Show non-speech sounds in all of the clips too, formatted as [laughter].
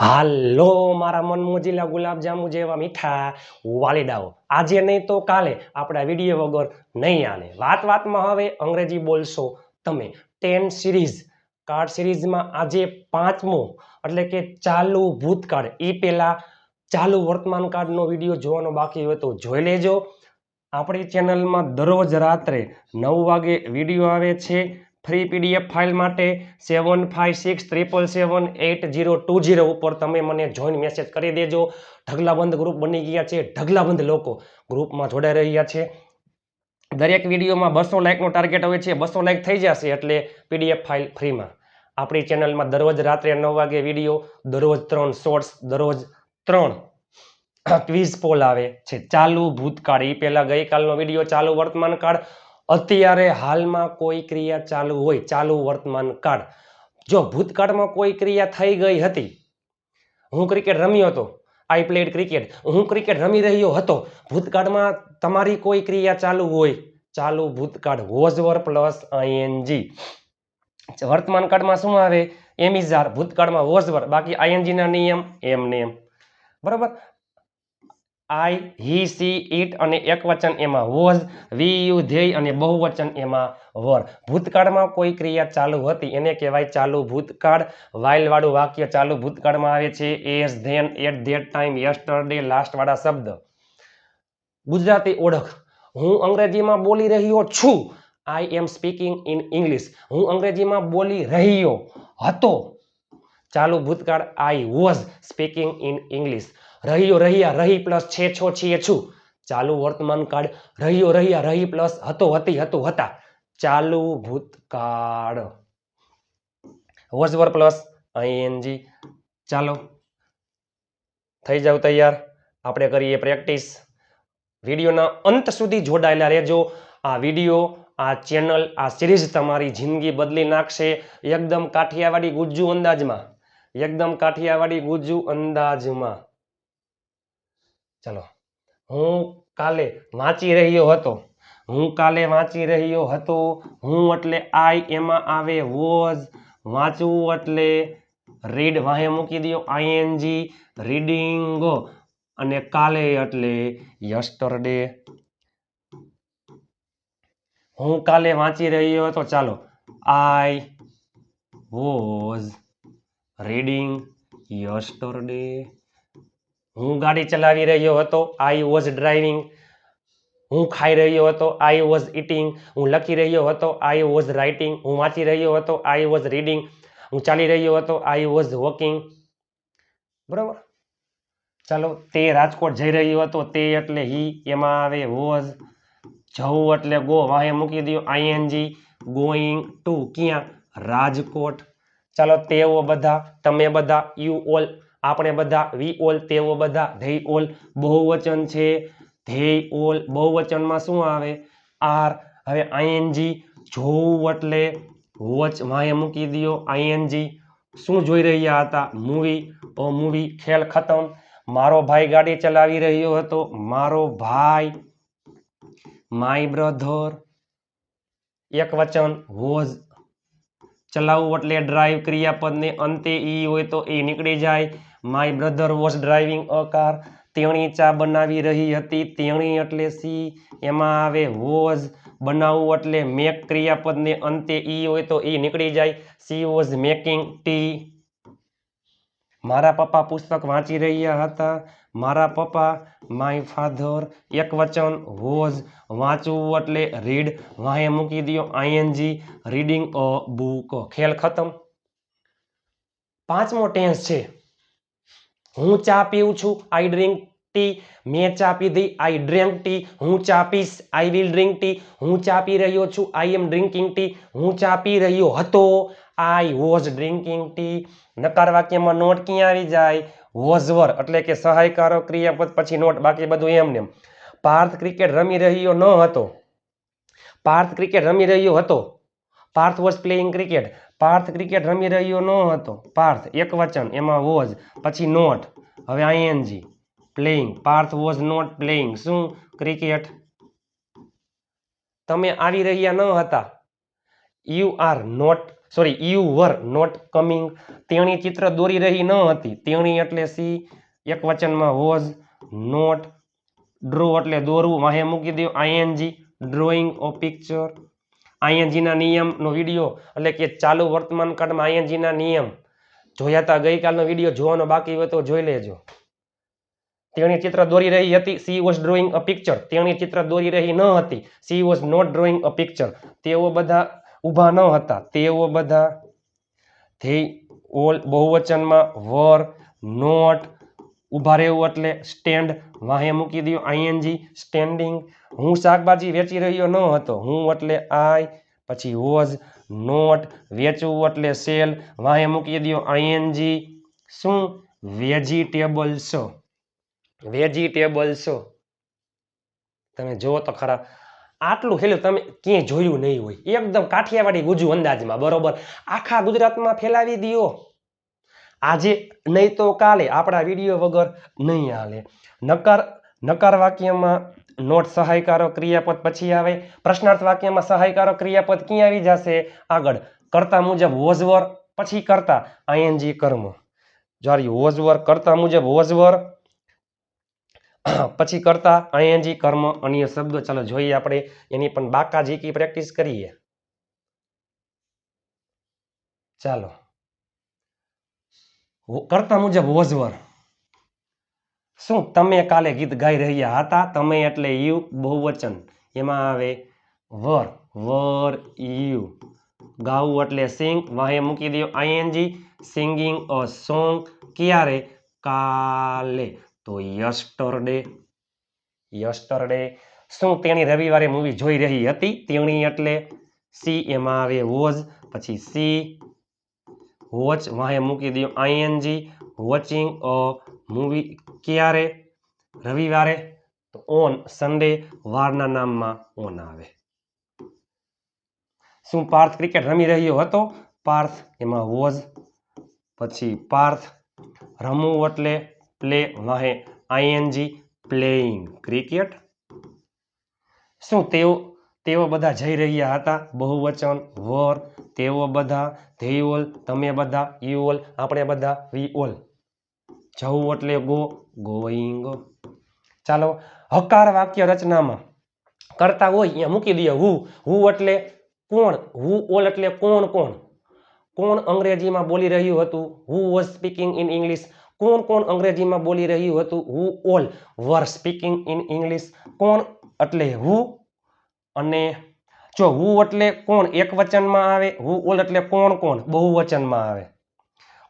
હાલો, મારા મન મોજીલા ગુલાબજાંબુ જેવા મીઠા વાલીડાઓ આજે નહીં તો કાલે આપણા વીડિયો વગર નહીં આને. વાત વાતમાં હવે અંગ્રેજી બોલશો તમે. ટેન સિરીઝ કાર્ડ સિરીઝમાં આજે પાંચમો, એટલે કે ચાલુ ભૂતકાળ. એ પહેલાં ચાલુ વર્તમાન કાળનો વીડિયો જોવાનો બાકી હોય તો જોઈ લેજો. આપણી ચેનલમાં દરરોજ રાત્રે નવ વાગે વીડિયો આવે છે. ફ્રી પીડીએફ ફાઇલ માટે seven five six triple seven eight zero two zero ઉપર તમે મને જોઈન મેસેજ કરી દેજો. ઢગલાબંધ ગ્રુપ બની ગયા છે. ઢગલાબંધ લોકો ગ્રુપમાં જોડાઈ રહ્યા છે. દરેક વિડીયોમાં બસો લાઇકનો ટાર્ગેટ હોય છે. બસો લાઇક થઈ જશે એટલે પીડીએફ ફાઇલ ફ્રીમાં. આપણી ચેનલમાં દરરોજ રાત્રે નવ વાગે વીડિયો, દરરોજ ત્રણ શોર્ટ્સ, દરરોજ ત્રણ ક્વિઝ પોલ આવે છે. ચાલુ ભૂતકાળ. એ પહેલાં ગઈકાલનો વીડિયો ચાલુ વર્તમાન કાળ અત્યારે હાલમાં કોઈ ક્રિયા ચાલુ હોય, ચાલુ વર્તમાન કાળ. જો ભૂતકાળમાં કોઈ ક્રિયા થઈ ગઈ હતી, હું ક્રિકેટ રમ્યો હતો આઈ પ્લેડ ક્રિકેટ હું ક્રિકેટ રમી રહ્યો હતો, ભૂતકાળમાં તમારી કોઈ ક્રિયા ચાલુ હોય, ચાલુ ભૂતકાળ વોઝવર પ્લસ આઈએનજી વર્તમાન કાળમાં શું આવે? એમ ઇઝાર ભૂતકાળમાં વોઝવર બાકી આઈએનજીના નિયમ, એમ નેમ બરાબર? આઈ, હી, સી ઇટ અને એકવચન એમાં વોઝ, વી, યુ ધ્યેય અને બહુવચન એમાં વર. ભૂતકાળમાં કોઈ ક્રિયા ચાલુ હતી, એને કહેવાય ચાલુ ભૂતકાળ. વાઇલવાળું વાક્ય ચાલુ ભૂતકાળમાં આવે છે, as, then, at that time, yesterday, લાસ્ટવાળા શબ્દ. ગુજરાતી ઓળખ. હું અંગ્રેજીમાં બોલી રહ્યો છું. I am speaking in English. હું અંગ્રેજીમાં બોલી રહ્યો હતો. ચાલુ ભૂતકાળ I was speaking in English રહ્યો રહ્યા, રહી પ્લસ છે, છો, છીએ, છું. ચાલુ વર્તમાન કાળ રહ્યો રહ્યા, રહી પ્લસ હતો, હતી, હતું, હતા. ચાલુ ભૂતકાળ. વોઝ વર પ્લસ આઈએનજી ચાલો. થઈ જાવ તૈયાર. આપણે કરીએ પ્રેક્ટિસ વિડીયોના અંત સુધી જોડાયેલા રહેજો. આ વીડિયો, આ ચેનલ આ સિરીઝ તમારી જિંદગી બદલી નાખશે. એકદમ કાઠિયાવાડી ગુજ્જુ અંદાજમાં. એકદમ કાઠિયાવાડી ગુજુ અંદાજમાં. ચલો, હું કાલે વાંચી રહ્યો હતો. હું કાલે વાંચી રહ્યો હતો. હું એટલે આઈ એમાં આવે વોઝ. વાંચવું એટલે રીડ વાહે મૂકી દો આઈએનજી રીડિંગ. અને કાલે એટલે યસ્ટરડે. હું કાલે વાંચી રહ્યો હતો. ચાલો, આઈ વોઝ. રીડિંગ યસ્ટરડે હું ગાડી ચલાવી રહ્યો હતો. આઈ વોઝ ડ્રાઇવિંગ હું ખાઈ રહ્યો હતો. આઈ વોઝ ઇટિંગ હું લખી રહ્યો હતો. આઈ વોઝ રાઇટિંગ હું વાંચી રહ્યો હતો. આઈ વોઝ રીડિંગ હું ચાલી રહ્યો હતો. આઈ વોઝ વોકિંગ બરાબર? ચાલો, તે રાજકોટ જઈ રહ્યો હતો. તે એટલે હી એમાં આવે વોઝ જવું એટલે ગો. વાહે મૂકી દો આઈએનજી ગોઈંગ ટુ ક્યાં? રાજકોટ. ચાલો તેઓ બધા, તમે બધા યુ ઓલ આપણે બધા વી ઓલ તેઓ બધા ધેય ઓલ બહુવચન છે. ધેય ઓલ બહુવચનમાં શું આવે? આર હવે આઈએનજી જોવું એટલે વોચ વાંહે મૂકી દો આઈએનજી શું જોઈ રહ્યા હતા? મૂવી ઓ મૂવી ખેલ ખતમ. મારો ભાઈ ગાડી ચલાવી રહ્યો હતો. મારો ભાઈ માય બ્રધર એક વચન વોઝ ચલાવવું એટલે ડ્રાઈવ ક્રિયાપદને અંતે ઈ હોય તો એ નીકળી જાય. My brother was driving a car તેણી ચા બનાવી રહી હતી. તેણી એટલે સી. એમાં આવે વોઝ બનાવવું એટલે મેક ક્રિયાપદને અંતે ઈ હોય તો એ નીકળી જાય. સી વોઝ મેકિંગ ટી મારા પપ્પા પુસ્તક વાંચી રહ્યા હતા. મારા પપ્પા માય ફાધર એક વચન વોઝ વાંચવું એટલે રીડ વાહે મૂકી દો આઈએનજી રીડિંગ અ બુક ખેલ ખતમ. પાંચમો ટેન્સ છે, હું ચા પીઉં છું આઈ ડ્રિંક ટી મેં ચા પીધી આઈ ડ્રિંક ટી હું ચા પીશ આઈ વિલ ડ્રિંક ટી હું ચા પી રહ્યો છું આઈ એમ ડ્રિંકિંગ ટી હું ચા પી રહ્યો હતો આઈ વોઝ ડ્રિંકિંગ ટી નકાર વાક્યમાં નોટ ક્યાં આવી જાય? વોઝ વર એટલે કે સહાયકારો ક્રિયાપદ પછી નોટ, બાકી બધું એમ નેમ. પાર્થ ક્રિકેટ રમી રહ્યો ન હતો. પાર્થ ક્રિકેટ રમી રહ્યો હતો. Parth was playing cricket. Parth cricket રમી રહ્યો ન હતો. પાર્થ, એક વચન, એમાં વોઝ, પછી નોટ. હવે ING, playing. Parth was not playing. શું? ક્રિકેટ. તમે આવી રહ્યા ન હતા. You are not sorry you were not coming તેણી ચિત્ર દોરી રહી ન હતી. તેણી એટલે સી, એક વચનમાં વોઝ નોટ ડ્રો એટલે દોરવું. વાહે મૂકી દો આઈએનજી ડ્રોઈંગ ઓ પિક્ચર આઈએનજીના નિયમનો વીડિયો, એટલે કે ચાલુ વર્તમાન કાળમાં આઈએનજીના નિયમ. જોયા હતા ગઈકાલનો વીડિયો, જોવાનો બાકી હોય તો જોઈ લેજો. તેણી ચિત્ર દોરી રહી હતી. She was drawing a picture તેણી ચિત્ર દોરી રહી ન હતી. She was not drawing a picture તેઓ બધા ઊભા ન હતા. તેઓ બધા ધે ઓલ બહુવચનમાં વર, નોટ ઊભા રહેવું એટલે સ્ટેન્ડ વાહે મૂકી દઉં આઈએનજી સ્ટેન્ડિંગ. હું શાકભાજી વેચી રહ્યો ન હતો. હું એટલે આઈ, પછી વોઝ, નોટ વેચવું એટલે સેલ વાહે મૂકી દો આઈએનજી શું? વેજીટેબલ્સો. વેજીટેબલ્સો. તમે જુઓ તો ખરા આટલું હેલું તમે ક્યાંય જોયું નહીં હોય. એકદમ કાઠિયાવાડી ગુજુ અંદાજમાં, બરોબર? આખા ગુજરાતમાં ફેલાવી દો આજે નહીં તો કાલે આપણા વીડિયો વગર નહીં હાલે. નકાર નકાર વાક્યમાં નોટ સહાયકારો ક્રિયાપદ પછી આવે. પ્રશ્નાર્થ વાક્યમાં સહાયકારો ક્રિયાપદ ક્યાં આવી જશે? આગળ. કરતા મુજબ વોઝવર, પછી કરતા આઈએનજી કર્મ. જ્યારે વોઝવર, કરતા મુજબ વોઝવર [clears throat] પછી કરતા આઈએનજી કર્મ અન્ય શબ્દો, ચાલો જોઈએ આપણે એની પણ બાકા જીકી પ્રેક્ટિસ કરીએ. ચાલો. કરતા મુજબ વોઝવર. શું તમે કાલે ગીત ગાઈ રહ્યા હતા? તમે એટલે યુ, બહુવચન. એમાં આવે વર વર યુ. ગાવું એટલે સિંગ, વાહે મૂકી દો આઈએનજી સિંગિંગ અ સોંગ ક્યારે? કાલે. તો યસ્ટરડે યસ્ટરડે, શું તેણી રવિવારે મૂવી જોઈ રહી હતી? તેણી એટલે સી એમાં આવે વોઝ પછી સી વોચ વાહે મૂકી દો આઈએનજી વોચિંગ અ મૂવી ક્યારે? રવિવારે? તો ઓન સન્ડે વારના નામમાં ઓન આવે. શું પાર્થ ક્રિકેટ રમી રહ્યો હતો? પાર્થ એમાં વોઝ પછી પાર્થ રમવું એટલે પ્લે વહે આઈએનજી પ્લેઇંગ ક્રિકેટ શું તેઓ તેઓ બધા જઈ રહ્યા હતા? બહુવચન, વર, તેઓ બધા ધે ઓલ તમે બધા યુ ઓલ આપણે બધા વી ઓલ જવું એટલે ગો ગોઈંગ ચાલો, હકાર વાક્ય રચનામાં કરતા હોય અહીંયા મૂકી દઈએ હુ. હુ એટલે કોણ? હુ ઓલ એટલે કોણ કોણ? કોણ અંગ્રેજીમાં બોલી રહ્યું હતું? Who was speaking in English કોણ કોણ અંગ્રેજીમાં બોલી રહ્યું હતું? Who all were speaking in English કોણ એટલે હુ અને જો હુ એટલે કોણ? એક વચનમાં આવે. હુ ઓલ એટલે કોણ કોણ બહુવચનમાં આવે.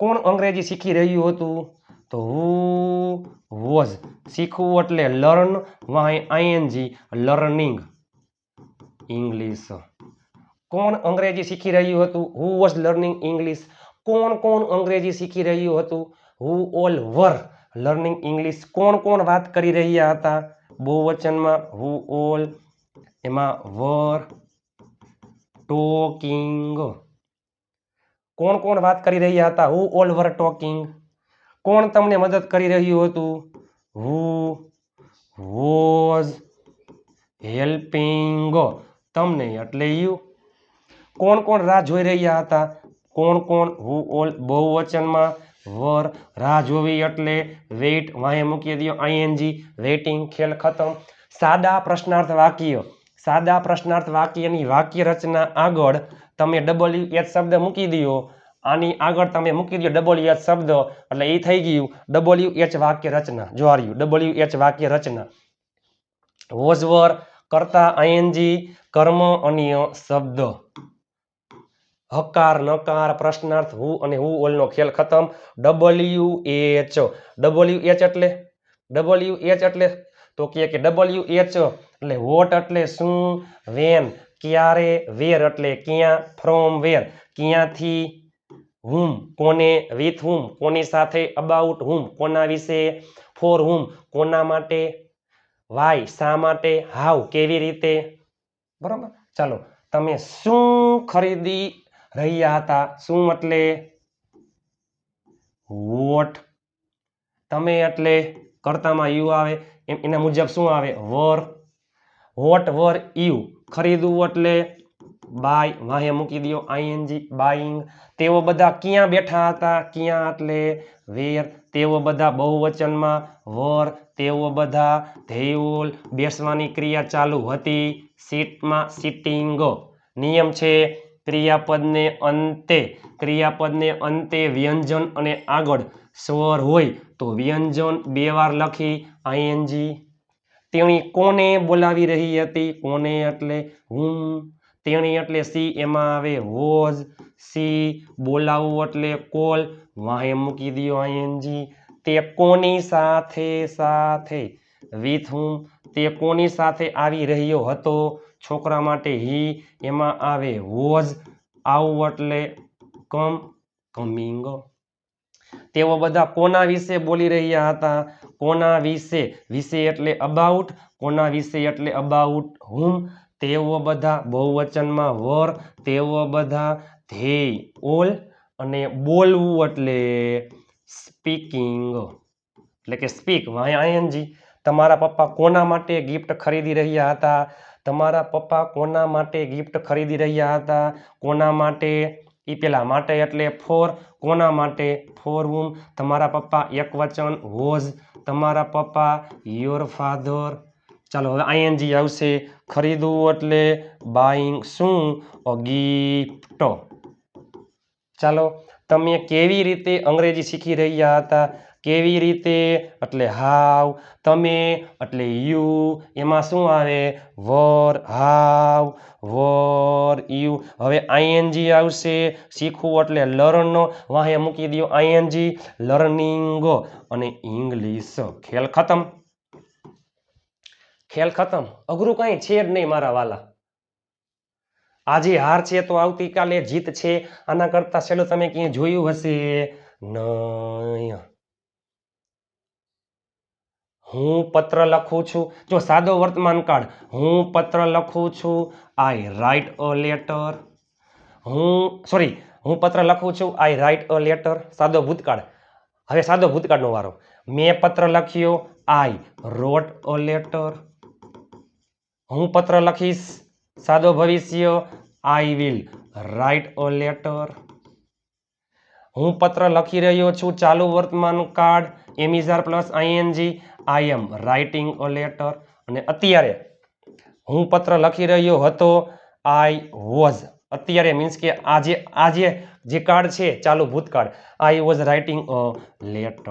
કોણ અંગ્રેજી શીખી રહ્યું હતું? તો હુ વોઝ શીખવું એટલે learn Y ING learning English કોણ અંગ્રેજી શીખી રહ્યું હતું? હુ વોઝ લર્નિંગ ઇંગ્લિશ કોણ કોણ અંગ્રેજી શીખી રહ્યું હતું? Who all were learning English કોણ કોણ વાત કરી રહ્યા હતા? બહુવચનમાં હુ ઓલ એમાં વર ટોકિંગ કોણ કોણ વાત કરી રહ્યા હતા? હુ ઓલ વર ટોકિંગ કોણ તમને મદદ કરી રહ્યું હતું? હુ વોઝ હેલ્પિંગ તમને એટલે યુ કોણ કોણ રાહ જોઈ રહ્યા હતા? કોણ કોણ? હુ ઓલ બહુવચનમાં વર, રાહ જોવી એટલે વેઇટ, વાંહે મૂકી દો આઈએનજી વેઇટિંગ, ખેલ ખતમ. સાદા પ્રશ્નાર્થ વાક્ય, સાદા પ્રશ્નાર્થ વાક્યની વાક્ય રચના આગળ તમે ડબલ્યુ એચ શબ્દ મૂકી દો આની આગળ તમે મૂકી દો ડબલ્યુ એચ શબ્દ, એટલે એ થઈ ગયું ડબલ્યુ એચ વાક્ય રચના જો આ રહ્યું ડબલ્યુ એચ વાક્ય રચના વોઝવર કરતા આઈએનજી કર્મ અન્ય શબ્દ. હકાર, નકાર, પ્રશ્નાર્થ, હુ અને હુ ઓલનો ખેલ ખતમ. W H. ડબલ્યુ એચ એટલે? ડબલ્યુ એચ એટલે? તો કહે કે ડબલ્યુ એચ એટલે વોટ એટલે શું? વેન. ક્યારે? વેર એટલે ક્યાં? From where. ક્યાંથી? હુમ. કોને વિથ હુમ? કોની સાથે અબાઉટ હુમ? કોના વિશે? For whom? કોના માટે? વાય. શા માટે? હાવ કેવી રીતે? બરાબર? ચાલો, તમે શું ખરીદી રહ્યા હતા. શું એટલે? વોટ. તમે એટલે કરતામાં યુ આવે. એમ એના મુજબ શું આવે? વર. What were you. ખરીદવું એટલે બાય. વાહે મૂકી દો આઈએનજી બાઈંગ તેઓ બધા ક્યાં બેઠા હતા? ક્યાં એટલે? વેર. તેઓ બધા બહુવચનમાં વર. તેઓ બધા ધેયુલ બેસવાની ક્રિયા ચાલુ હતી. સીટમાં સિટિંગ નિયમ છે ક્રિયાપદને અંતે ક્રિયાપદને અંતે વ્યંજન અને આગળ સ્વર હોય તો વ્યંજન બે વાર લખી આઈએનજી. તેણી કોને બોલાવી રહી હતી? કોને એટલે હું? તેણી એટલે સી, એમાં આવે વોઝ. સી બોલાવવું એટલે કોલ. વાહે મૂકી દો આઈએનજી. તે કોની સાથે સાથે? વિથ હું? તે કોની સાથે આવી રહ્યો હતો? છોકરા માટે હી એમાં આવે વોઝ, આવું એટલે કમ, કમિંગ. તેઓ બધા કોના વિશે બોલી રહ્યા હતા? કોના વિશે? વિશે એટલે અબાઉટ કોના વિશે એટલે અબાઉટ હુમ તેઓ બધા બહુવચનમાં વર, તેઓ બધા ધ્યેય ઓલ અને બોલવું એટલે સ્પીકિંગ એટલે કે સ્પીક આઈએનજી તમારા પપ્પા કોના માટે ગિફ્ટ ખરીદી રહ્યા હતા? તમારા પપ્પા કોના માટે ગિફ્ટ ખરીદી રહ્યા હતા? કોના માટે? એ પેલા માટે એટલે ફોર કોના માટે? ફોર વુમ તમારા પપ્પા એક વચન વોઝ તમારા પપ્પા યોર ફાધર ચાલો, હવે આઈએનજી આવશે. ખરીદવું એટલે બાઇંગ શું? ગિફ્ટ ચાલો, તમે કેવી રીતે અંગ્રેજી શીખી રહ્યા હતા? કેવી રીતે? એટલે હાવ. તમે, એટલે યુ. એમાં શું આવે? Were, how. Were, you. હવે આઈએનજી આવશે. શીખવું એટલે લર્નનો. વાહે મૂકી દો આઈએનજી લર્નિંગ અને ઇંગ્લિશ. ખેલ ખતમ. ખેલ ખતમ. અઘરું કંઈ છે જ નહીં મારા વાલા. આજે હાર છે તો આવતીકાલે જીત છે. આના કરતાં છેલ્લું તમે ક્યાંય જોયું હશે? નહીં હું પત્ર લખું છું. જો સાદો વર્તમાન કાળ, હું પત્ર લખું છું. આઈ રાઇટ અ લેટર હું સોરી હું પત્ર લખું છું. આઈ રાઇટ અ લેટર સાદો ભૂતકાળ. હવે સાદો ભૂતકાળનો વારો. મેં પત્ર લખ્યો. આઈ રોટ અ લેટર હું પત્ર લખીશ. સાદો ભવિષ્ય. I will write a letter હું પત્ર લખી રહ્યો છું. ચાલુ વર્તમાન કાર્ડ એમિઝાર plus ING I am writing a letter અને અત્યારે હું પત્ર લખી રહ્યો હતો આઈ વોઝ અત્યારે મીન્સ કે આજે આજે જે કાર્ડ છે, ચાલુ ભૂતકાળ. I was writing a letter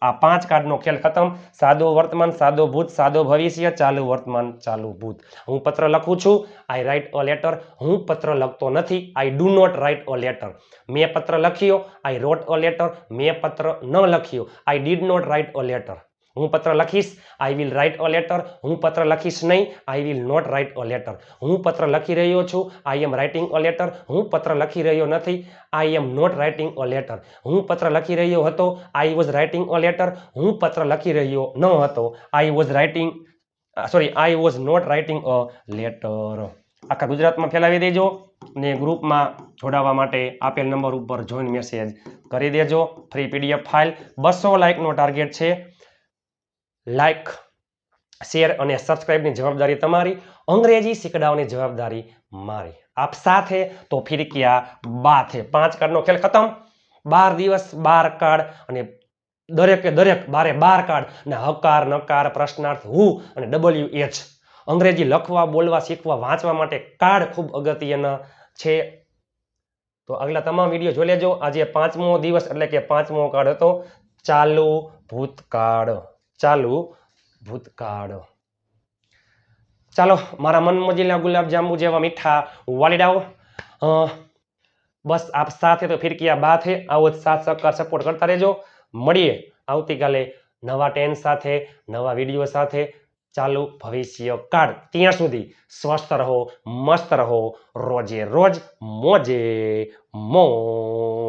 આ પાંચ કાર્ડનો ખેલ ખતમ. સાદો વર્તમાન, સાદો ભૂત, સાદો ભવિષ્ય, ચાલુ વર્તમાન, ચાલુ ભૂત. હું પત્ર લખું છું આઈ રાઇટ અ લેટર હું પત્ર લખતો નથી I do not write a letter મેં પત્ર લખ્યો આઈ રોટ અ લેટર મેં પત્ર ન લખ્યો I did not write a letter હું પત્ર લખીશ I will write a letter હું પત્ર લખીશ નહીં I will not write a letter હું પત્ર લખી રહ્યો છું I am writing a letter હું પત્ર લખી રહ્યો નથી I am not writing a letter હું પત્ર લખી રહ્યો હતો I was writing a letter હું પત્ર લખી રહ્યો ન હતો I was writing sorry I was not writing a letter આખા ગુજરાતમાં ફેલાવી દેજો ને ગ્રુપમાં જોડાવા માટે આપેલ નંબર ઉપર જોઈન મેસેજ કરી દેજો. ફ્રી પીડીએફ ફાઇલ બસો લાઇકનો ટાર્ગેટ છે. લાઈક શેર અને સબસ્ક્રાઇબની જવાબદારી તમારી. અંગ્રેજી શીખડાવવાની જવાબદારી મારી. આપ સાથે તો ફિર ક્યા બાત હે પાંચ કાર્ડનો ખેલ ખતમ. બાર દિવસ, બાર કાર્ડ અને દરેકે દરેક બારે બાર કાર્ડ ને હકાર, નકાર, પ્રશ્નાર્થ હું અને ડબલ્યુ એચ અંગ્રેજી લખવા, બોલવા, શીખવા, વાંચવા માટે કાર્ડ ખૂબ અગત્યના છે. તો આગલા તમામ વીડિયો જોઈ લેજો. આજે પાંચમો દિવસ એટલે કે પાંચમો કાર્ડ હતો. ચાલુ ભૂતકાળ. ચાલુ ભૂતકાળ. ચાલો, મારા મન મજીલા ગુલાબ જેવા મીઠા વાલીડાઓ બસ આપ સાથે તો ફિર કિયા બાત હે આવો જ સાથ સહકાર સપોર્ટ કરતા રહેજો. મળીએ આવતીકાલે નવા ટેન સાથે, નવા વીડિયો સાથે. ચાલુ ભવિષ્ય કાળ ત્યાં સુધી સ્વસ્થ રહો, મસ્ત રહો, રોજે રોજ મોજે મોજ